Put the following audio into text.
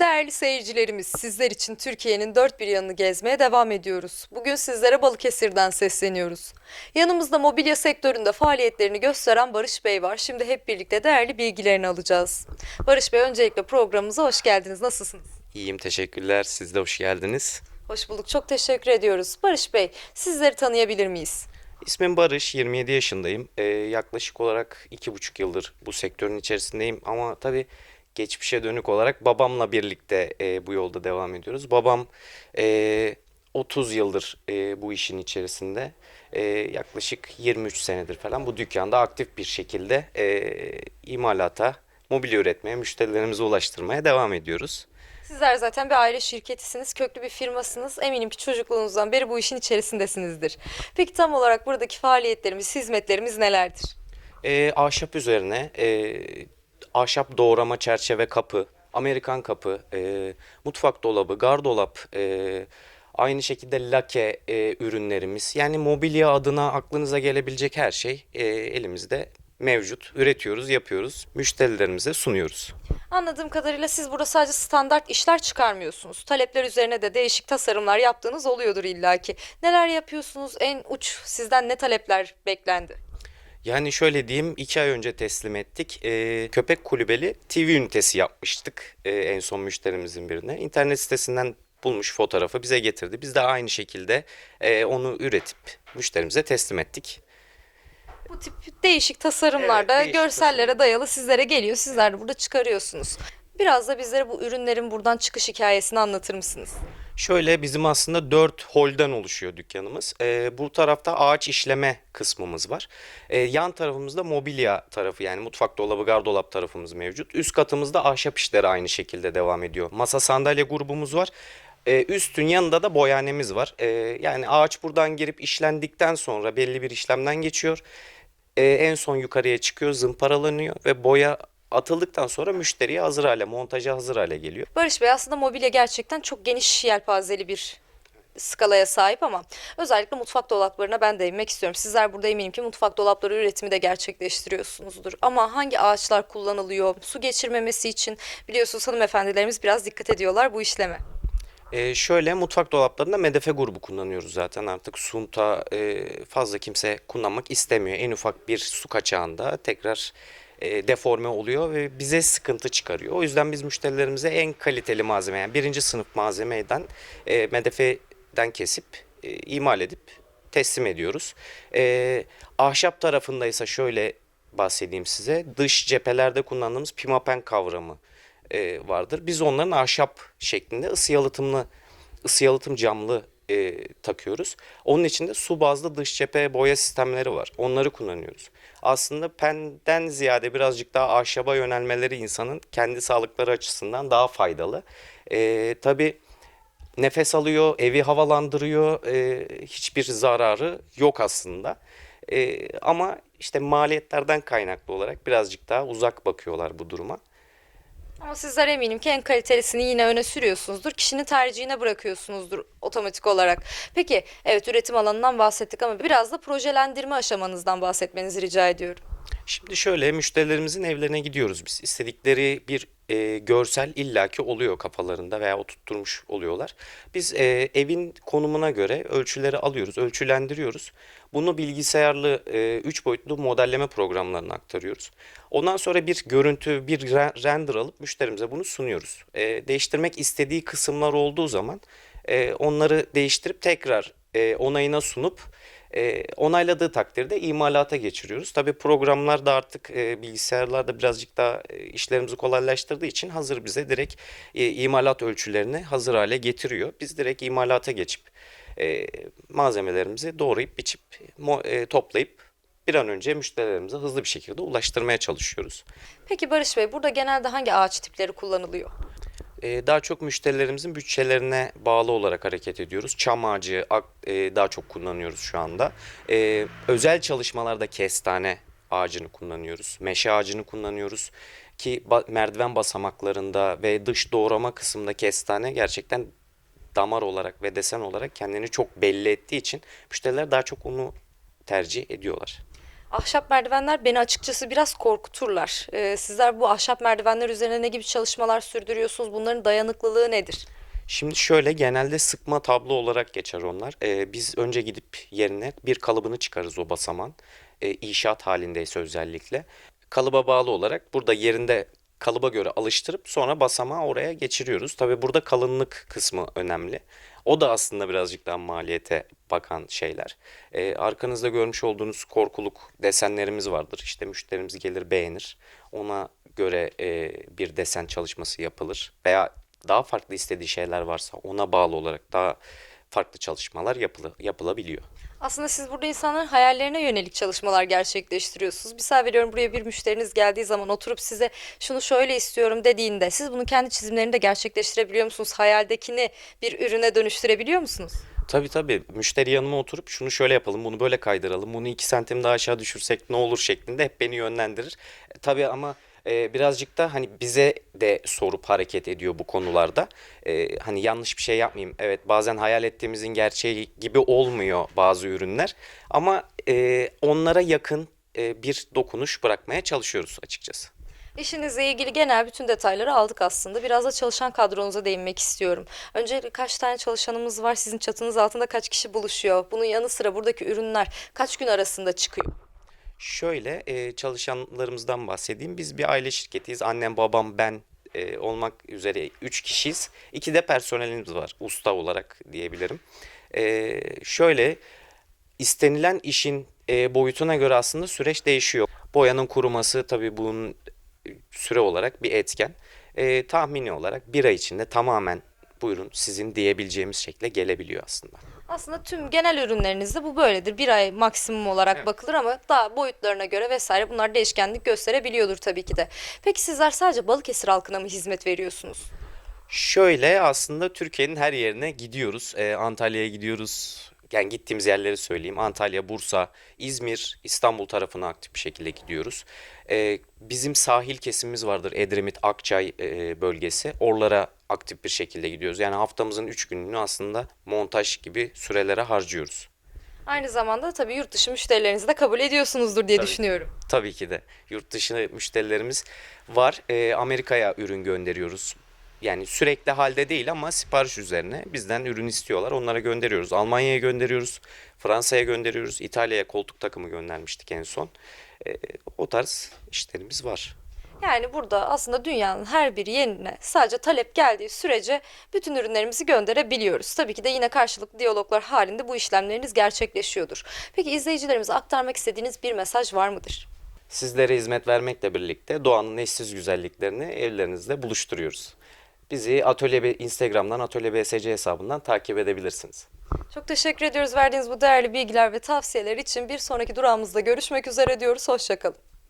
Değerli seyircilerimiz, sizler için Türkiye'nin dört bir yanını gezmeye devam ediyoruz. Bugün sizlere Balıkesir'den sesleniyoruz. Yanımızda mobilya sektöründe faaliyetlerini gösteren Barış Bey var. Şimdi hep birlikte değerli bilgilerini alacağız. Barış Bey öncelikle programımıza hoş geldiniz. Nasılsınız? İyiyim teşekkürler. Siz de hoş geldiniz. Hoş bulduk. Çok teşekkür ediyoruz. Barış Bey, sizleri tanıyabilir miyiz? İsmim Barış, 27 yaşındayım. Ee, yaklaşık olarak 2,5 yıldır bu sektörün içerisindeyim. Ama tabii geçmişe dönük olarak babamla birlikte e, bu yolda devam ediyoruz. Babam e, 30 yıldır e, bu işin içerisinde. E, yaklaşık 23 senedir falan bu dükkanda aktif bir şekilde e, imalata, mobilya üretmeye, müşterilerimize ulaştırmaya devam ediyoruz. Sizler zaten bir aile şirketisiniz, köklü bir firmasınız. Eminim ki çocukluğunuzdan beri bu işin içerisindesinizdir. Peki tam olarak buradaki faaliyetlerimiz, hizmetlerimiz nelerdir? E, ahşap üzerine e, ahşap doğrama çerçeve kapı, Amerikan kapı, e, mutfak dolabı, gardolap, e, aynı şekilde lake e, ürünlerimiz. Yani mobilya adına aklınıza gelebilecek her şey e, elimizde mevcut. Üretiyoruz, yapıyoruz, müşterilerimize sunuyoruz. Anladığım kadarıyla siz burada sadece standart işler çıkarmıyorsunuz. Talepler üzerine de değişik tasarımlar yaptığınız oluyordur illaki. Neler yapıyorsunuz? En uç sizden ne talepler beklendi? Yani şöyle diyeyim, iki ay önce teslim ettik. Ee, köpek kulübeli TV ünitesi yapmıştık ee, en son müşterimizin birine. İnternet sitesinden bulmuş fotoğrafı bize getirdi. Biz de aynı şekilde e, onu üretip müşterimize teslim ettik. Bu tip değişik tasarımlarda Evet, değişik görsellere dayalı sizlere geliyor. Sizler de burada çıkarıyorsunuz. Biraz da bizlere bu ürünlerin buradan çıkış hikayesini anlatır mısınız? Şöyle bizim aslında 4 holden oluşuyor dükkanımız. Ee, bu tarafta ağaç işleme kısmımız var. Ee, yan tarafımızda mobilya tarafı yani mutfak dolabı, gardolap tarafımız mevcut. Üst katımızda ahşap işleri aynı şekilde devam ediyor. Masa sandalye grubumuz var. Ee, üstün yanında da boyanemiz var. Ee, yani ağaç buradan girip işlendikten sonra belli bir işlemden geçiyor. Ee, en son yukarıya çıkıyor, zımparalanıyor ve boya atıldıktan sonra müşteriye hazır hale, montaja hazır hale geliyor. Barış Bey aslında mobilya gerçekten çok geniş yelpazeli bir skalaya sahip ama özellikle mutfak dolaplarına ben değinmek istiyorum. Sizler burada eminim ki mutfak dolapları üretimi de gerçekleştiriyorsunuzdur. Ama hangi ağaçlar kullanılıyor? Su geçirmemesi için biliyorsunuz hanımefendilerimiz biraz dikkat ediyorlar bu işleme. Ee, şöyle mutfak dolaplarında medefe grubu kullanıyoruz zaten artık sunta e, fazla kimse kullanmak istemiyor. En ufak bir su kaçağında tekrar e, deforme oluyor ve bize sıkıntı çıkarıyor. O yüzden biz müşterilerimize en kaliteli malzeme yani birinci sınıf malzemeden e, medefeden kesip e, imal edip teslim ediyoruz. E, ahşap tarafındaysa şöyle bahsedeyim size dış cephelerde kullandığımız pimapen kavramı e, vardır. Biz onların ahşap şeklinde ısı yalıtımlı, ısı yalıtım camlı e, takıyoruz. Onun içinde su bazlı dış cephe boya sistemleri var. Onları kullanıyoruz. Aslında penden ziyade birazcık daha ahşaba yönelmeleri insanın kendi sağlıkları açısından daha faydalı. E, tabii nefes alıyor, evi havalandırıyor. e, hiçbir zararı yok aslında. E, ama işte maliyetlerden kaynaklı olarak birazcık daha uzak bakıyorlar bu duruma. Ama sizler eminim ki en kalitelisini yine öne sürüyorsunuzdur. Kişinin tercihine bırakıyorsunuzdur otomatik olarak. Peki evet üretim alanından bahsettik ama biraz da projelendirme aşamanızdan bahsetmenizi rica ediyorum. Şimdi şöyle müşterilerimizin evlerine gidiyoruz biz. İstedikleri bir e, görsel illaki oluyor kafalarında veya oturtturmuş oluyorlar. Biz e, evin konumuna göre ölçüleri alıyoruz, ölçülendiriyoruz. Bunu bilgisayarlı 3 boyutlu modelleme programlarına aktarıyoruz. Ondan sonra bir görüntü, bir re- render alıp müşterimize bunu sunuyoruz. E, değiştirmek istediği kısımlar olduğu zaman e, onları değiştirip tekrar e, onayına sunup e, onayladığı takdirde imalata geçiriyoruz. Tabii programlar da artık e, bilgisayarlarda birazcık daha e, işlerimizi kolaylaştırdığı için hazır bize direkt e, imalat ölçülerini hazır hale getiriyor. Biz direkt imalata geçip e, malzemelerimizi doğrayıp biçip mo- e, toplayıp bir an önce müşterilerimize hızlı bir şekilde ulaştırmaya çalışıyoruz. Peki Barış Bey burada genelde hangi ağaç tipleri kullanılıyor? Ee, daha çok müşterilerimizin bütçelerine bağlı olarak hareket ediyoruz. Çam ağacı e, daha çok kullanıyoruz şu anda. Ee, özel çalışmalarda kestane ağacını kullanıyoruz. Meşe ağacını kullanıyoruz. Ki merdiven basamaklarında ve dış doğrama kısmında kestane gerçekten damar olarak ve desen olarak kendini çok belli ettiği için müşteriler daha çok onu tercih ediyorlar. Ahşap merdivenler beni açıkçası biraz korkuturlar. Ee, sizler bu ahşap merdivenler üzerine ne gibi çalışmalar sürdürüyorsunuz? Bunların dayanıklılığı nedir? Şimdi şöyle genelde sıkma tablo olarak geçer onlar. Ee, biz önce gidip yerine bir kalıbını çıkarız o basaman. Ee, inşaat halindeyse özellikle. Kalıba bağlı olarak burada yerinde kalıba göre alıştırıp sonra basamağı oraya geçiriyoruz. Tabii burada kalınlık kısmı önemli. O da aslında birazcık daha maliyete bakan şeyler. Ee, arkanızda görmüş olduğunuz korkuluk desenlerimiz vardır. İşte müşterimiz gelir beğenir. Ona göre e, bir desen çalışması yapılır. Veya daha farklı istediği şeyler varsa ona bağlı olarak daha farklı çalışmalar yapılı, yapılabiliyor. Aslında siz burada insanların hayallerine yönelik çalışmalar gerçekleştiriyorsunuz. Misal veriyorum buraya bir müşteriniz geldiği zaman oturup size şunu şöyle istiyorum dediğinde siz bunu kendi çizimlerinde de gerçekleştirebiliyor musunuz? Hayaldekini bir ürüne dönüştürebiliyor musunuz? Tabii tabii müşteri yanıma oturup şunu şöyle yapalım, bunu böyle kaydıralım, bunu iki santim daha aşağı düşürsek ne olur şeklinde hep beni yönlendirir. E, tabii ama e, birazcık da hani bize de sorup hareket ediyor bu konularda. E, hani yanlış bir şey yapmayayım. Evet bazen hayal ettiğimizin gerçeği gibi olmuyor bazı ürünler ama e, onlara yakın e, bir dokunuş bırakmaya çalışıyoruz açıkçası. İşinizle ilgili genel bütün detayları aldık aslında. Biraz da çalışan kadronuza değinmek istiyorum. Önce kaç tane çalışanımız var? Sizin çatınız altında kaç kişi buluşuyor? Bunun yanı sıra buradaki ürünler kaç gün arasında çıkıyor? Şöyle e, çalışanlarımızdan bahsedeyim. Biz bir aile şirketiyiz. Annem, babam, ben e, olmak üzere 3 kişiyiz. İki de personelimiz var. Usta olarak diyebilirim. E, şöyle istenilen işin e, boyutuna göre aslında süreç değişiyor. Boyanın kuruması tabii bunun süre olarak bir etken. E, tahmini olarak bir ay içinde tamamen buyurun sizin diyebileceğimiz şekle gelebiliyor aslında. Aslında tüm genel ürünlerinizde bu böyledir. Bir ay maksimum olarak Evet. bakılır ama daha boyutlarına göre vesaire bunlar değişkenlik gösterebiliyordur tabii ki de. Peki sizler sadece Balıkesir halkına mı hizmet veriyorsunuz? Şöyle aslında Türkiye'nin her yerine gidiyoruz. Ee, Antalya'ya gidiyoruz. Yani gittiğimiz yerleri söyleyeyim. Antalya, Bursa, İzmir, İstanbul tarafına aktif bir şekilde gidiyoruz. Ee, bizim sahil kesimimiz vardır. Edremit, Akçay e, bölgesi. Oralara aktif bir şekilde gidiyoruz. Yani haftamızın 3 gününü aslında montaj gibi sürelere harcıyoruz. Aynı zamanda tabii yurt dışı müşterilerinizi de kabul ediyorsunuzdur diye Tabii. düşünüyorum. Tabii ki de yurt dışı müşterilerimiz var. Ee, Amerika'ya ürün gönderiyoruz. Yani sürekli halde değil ama sipariş üzerine bizden ürün istiyorlar. Onlara gönderiyoruz. Almanya'ya gönderiyoruz. Fransa'ya gönderiyoruz. İtalya'ya koltuk takımı göndermiştik en son. Ee, o tarz işlerimiz var. Yani burada aslında dünyanın her bir yerine sadece talep geldiği sürece bütün ürünlerimizi gönderebiliyoruz. Tabii ki de yine karşılıklı diyaloglar halinde bu işlemleriniz gerçekleşiyordur. Peki izleyicilerimize aktarmak istediğiniz bir mesaj var mıdır? Sizlere hizmet vermekle birlikte doğanın eşsiz güzelliklerini evlerinizde buluşturuyoruz. Bizi Atölye Instagram'dan Atölye BSC hesabından takip edebilirsiniz. Çok teşekkür ediyoruz verdiğiniz bu değerli bilgiler ve tavsiyeler için. Bir sonraki durağımızda görüşmek üzere diyoruz. Hoşçakalın.